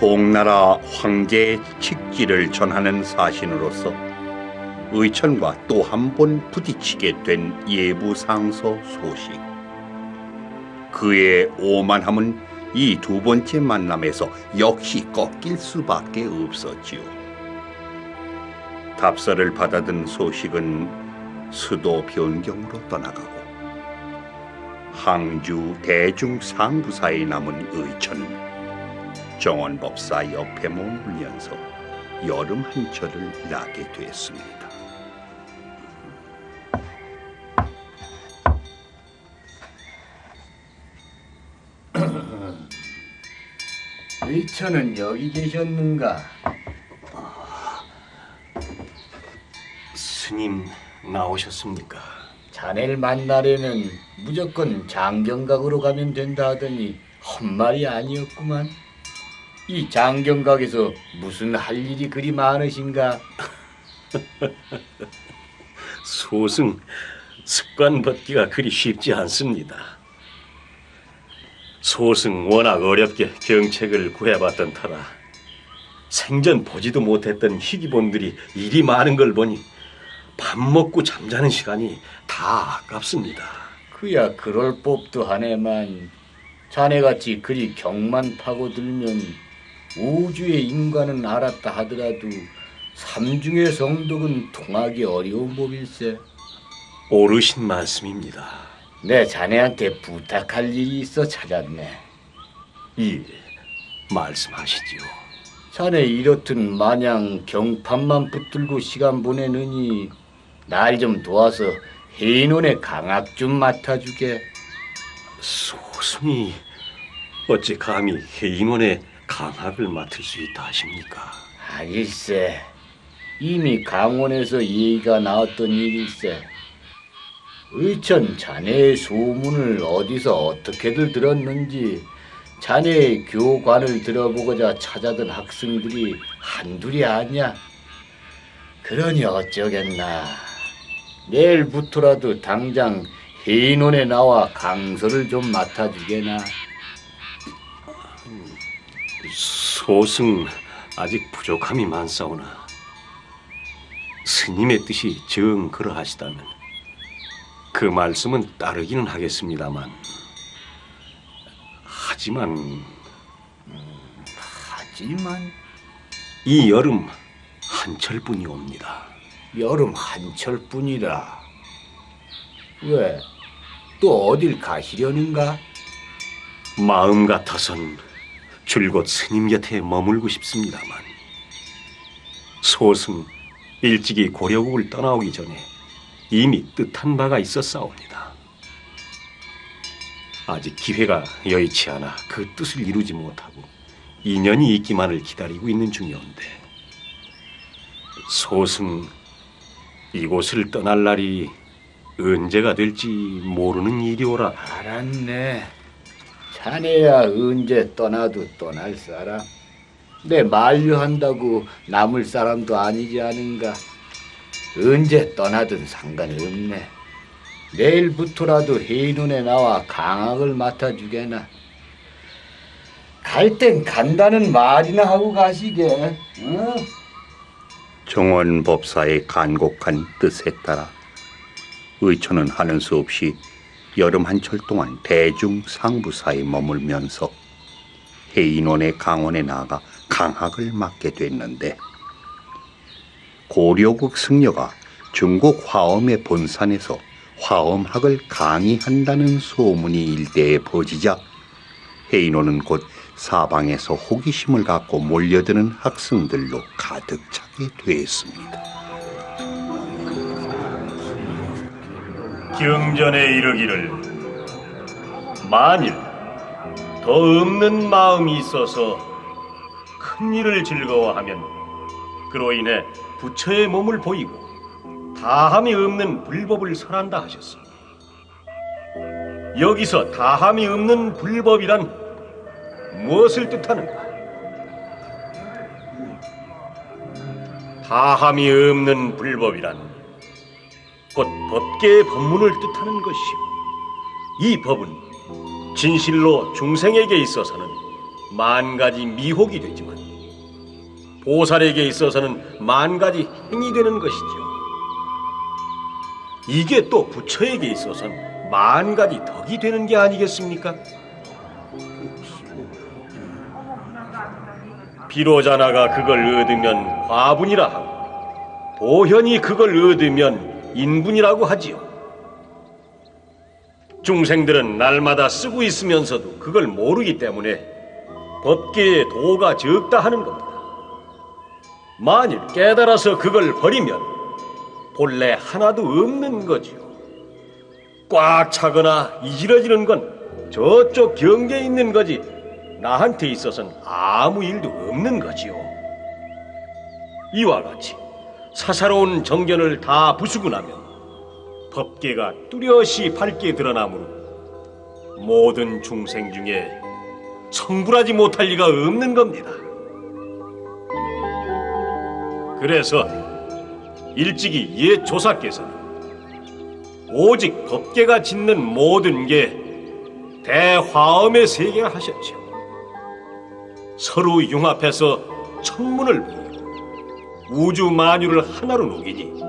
송나라 황제의 직지를 전하는 사신으로서 의천과 또 한 번 부딪히게 된 예부상서 소식. 그의 오만함은 이 두 번째 만남에서 역시 꺾일 수밖에 없었지요. 답서를 받아든 소식은 수도 변경으로 떠나가고 항주 대중 상부사에 남은 의천 정원 법사 옆에 머물면서 여름 한철을 나게 됐습니다. 의천은 여기 계셨는가? 스님 나오셨습니까? 자네를 만나려면 무조건 장경각으로 가면 된다 하더니 헛말이 아니었구만. 이 장경각에서 무슨 할 일이 그리 많으신가? 소승 습관 벗기가 그리 쉽지 않습니다. 소승 워낙 어렵게 경책을 구해봤던 터라 생전 보지도 못했던 희귀본들이 일이 많은 걸 보니 밥 먹고 잠자는 시간이 다 아깝습니다. 그야 그럴 법도 하네만 자네같이 그리 경만 파고들면 우주의 인간은 알았다 하더라도 삼중의 성덕은 통하기 어려운 법일세. 오르신 말씀입니다. 내 자네한테 부탁할 일이 있어 찾았네. 예, 말씀하시지요. 자네 이렇듯 마냥 경판만 붙들고 시간 보내느니 날 좀 도와서 해인원의 강학 좀 맡아주게. 소승이 어찌 감히 해인원의 강학을 맡을 수 있다 하십니까? 아닐세. 이미 강원에서 얘기가 나왔던 일일세. 의천 자네의 소문을 어디서 어떻게들 들었는지 자네의 교관을 들어보고자 찾아든 학생들이 한둘이 아니야. 그러니 어쩌겠나. 내일부터라도 당장 해인원에 나와 강서를 좀 맡아주게나. 소승 아직 부족함이 많사오나 스님의 뜻이 정 그러하시다면 그 말씀은 따르기는 하겠습니다만 하지만 하지만 이 여름 한철뿐이 옵니다. 여름 한철뿐이라. 왜? 또 어딜 가시려는가? 마음 같아선 줄곧 스님 곁에 머물고 싶습니다만 소승 일찍이 고려국을 떠나오기 전에 이미 뜻한 바가 있었사옵니다. 아직 기회가 여의치 않아 그 뜻을 이루지 못하고 인연이 있기만을 기다리고 있는 중이온데 소승 이곳을 떠날 날이 언제가 될지 모르는 일이오라 알았네. 자네야 언제 떠나도 떠날 사람. 내 만류한다고 남을 사람도 아니지 않은가. 언제 떠나든 상관없네. 내일부터라도 해인원에 나와 강학을 맡아주게나. 갈 땐 간다는 말이나 하고 가시게. 어? 정원 법사의 간곡한 뜻에 따라 의천은 하는 수 없이 여름 한철 동안 대중 상부사에 머물면서 해인원의 강원에 나가 강학을 맡게 됐는데 고려국 승려가 중국 화엄의 본산에서 화엄학을 강의한다는 소문이 일대에 퍼지자 해인원은 곧 사방에서 호기심을 갖고 몰려드는 학생들로 가득 차게 됐습니다. 경전에 이르기를 만일 더 없는 마음이 있어서 큰 일을 즐거워하면 그로 인해 부처의 몸을 보이고 다함이 없는 불법을 설한다 하셨습니다. 여기서 다함이 없는 불법이란 무엇을 뜻하는가? 다함이 없는 불법이란 곧 법계의 법문을 뜻하는 것이요. 이 법은 진실로 중생에게 있어서는 만 가지 미혹이 되지만 보살에게 있어서는 만 가지 행이 되는 것이죠. 이게 또 부처에게 있어서는 만 가지 덕이 되는 게 아니겠습니까? 비로자나가 그걸 얻으면 화분이라 하고 도현이 그걸 얻으면 인분이라고 하지요. 중생들은 날마다 쓰고 있으면서도 그걸 모르기 때문에 법계에 도가 적다 하는 겁니다. 만일 깨달아서 그걸 버리면 본래 하나도 없는 거지요. 꽉 차거나 이지러지는 건 저쪽 경계에 있는 거지 나한테 있어서는 아무 일도 없는 거지요. 이와 같이 사사로운 정견을 다 부수고 나면 법계가 뚜렷이 밝게 드러나므로 모든 중생 중에 성불하지 못할 리가 없는 겁니다. 그래서 일찍이 옛 조사께서는 오직 법계가 짓는 모든 게 대화엄의 세계라 하셨죠. 서로 융합해서 천문을 우주 만유를 하나로 녹이니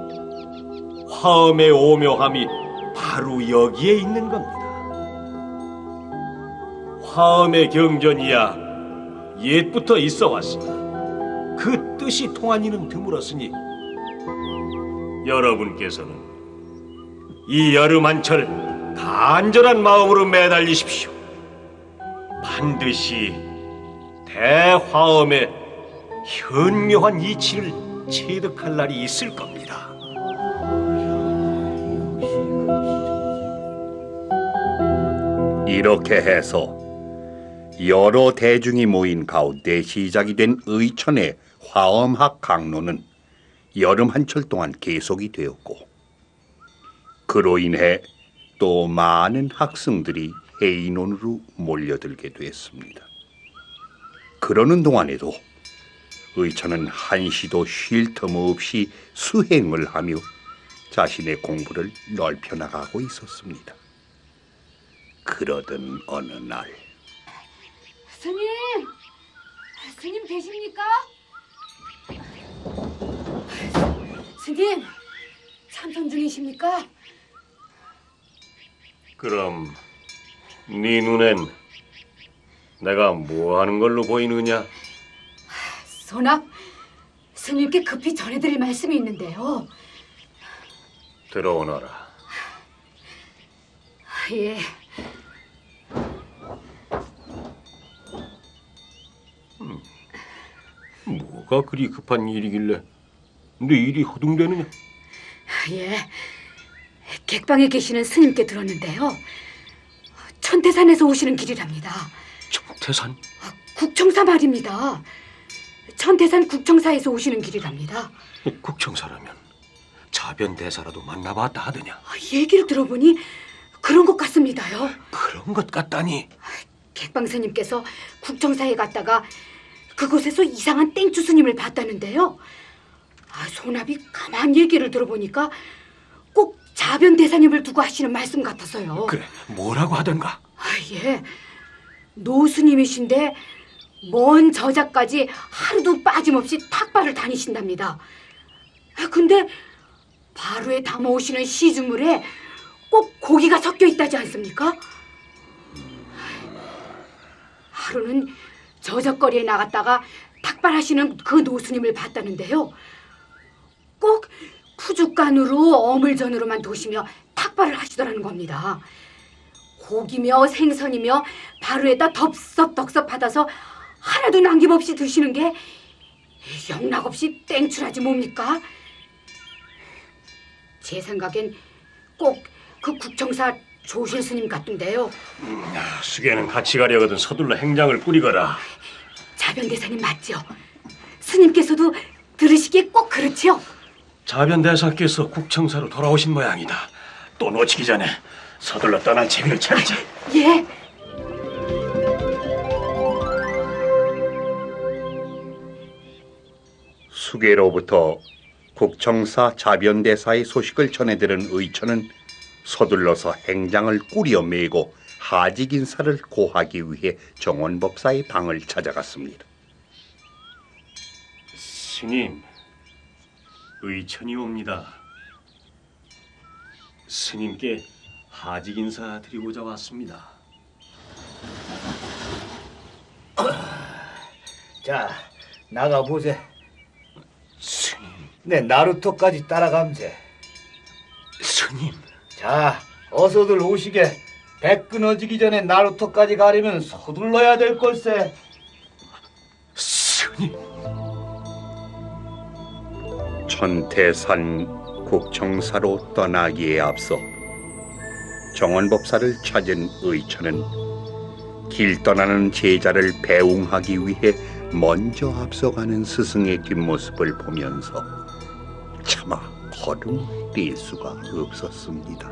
화엄의 오묘함이 바로 여기에 있는 겁니다. 화엄의 경전이야 옛부터 있어 왔으나 그 뜻이 통한 이는 드물었으니 여러분께서는 이 여름 한철 간절한 마음으로 매달리십시오. 반드시 대화엄의 현묘한 이치를 체득할 날이 있을 겁니다. 이렇게 해서 여러 대중이 모인 가운데 시작이 된 의천의 화엄학 강론은 여름 한철 동안 계속이 되었고 그로 인해 또 많은 학생들이 해인원으로 몰려들게 되었습니다. 그러는 동안에도 의천은 한시도 쉴 틈 없이 수행을 하며 자신의 공부를 넓혀 나가고 있었습니다. 그러던 어느 날 스님! 스님 계십니까? 스님! 참선 중이십니까? 그럼 네 눈엔 내가 뭐 하는 걸로 보이느냐? 소납, 스님께 급히 전해드릴 말씀이 있는데요. 들어오너라. 예, 뭐가 그리 급한 일이길래 내 일이 허둥대느냐? 예. 객방에 계시는 스님께 들었는데요. 천태산에서 오시는 길이랍니다. 청태산? 국청사 말입니다. 천태산 국청사에서 오시는 길이랍니다. 국청사라면 자변 대사라도 만나봤다 하더냐? 얘기를 들어보니 그런 것 같습니다요. 그런 것 같다니. 객방스님께서 국정사에 갔다가 그곳에서 이상한 땡주 스님을 봤다는데요. 아, 소납이 가만 얘기를 들어보니까 꼭 자변 대사님을 두고 하시는 말씀 같아서요. 그래, 뭐라고 하던가? 아, 예. 노스님이신데 먼 저자까지 하루도 빠짐없이 탁발을 다니신답니다. 아, 근데 바로에 담아오시는 시주물에 꼭 고기가 섞여 있다지 않습니까? 하루는 저작거리에 나갔다가 탁발하시는 그 노스님을 봤다는데요. 꼭 푸죽간으로 어물전으로만 도시며 탁발을 하시더라는 겁니다. 고기며 생선이며 바로에다 덥석덥석 받아서 하나도 남김없이 드시는 게 영락없이 땡출하지 뭡니까? 제 생각엔 꼭 그 국정사 조실 스님 같던데요. 수계는 같이 가려거든 서둘러 행장을 꾸리거라. 자변 대사님 맞죠? 스님께서도 들으시기에 꼭 그렇지요? 자변 대사께서 국청사로 돌아오신 모양이다. 또 놓치기 전에 서둘러 떠난 채비를 차리자. 예. 수계로부터 국청사 자변대사의 소식을 전해들은 의천은 서둘러서 행장을 꾸려 메고 하직 인사를 고하기 위해 정원법사의 방을 찾아갔습니다. 스님, 의천이 옵니다. 스님께 하직 인사 드리고자 왔습니다. 자, 나가 보세. 내 나루토까지 따라감세. 스님, 자, 어서들 오시게. 배 끊어지기 전에 나루토까지 가려면 서둘러야 될 걸세. 스님. 천태산 국청사로 떠나기에 앞서 정원법사를 찾은 의천은 길 떠나는 제자를 배웅하기 위해 먼저 앞서가는 스승의 뒷모습을 보면서 걸음을 뛸 수가 없었습니다.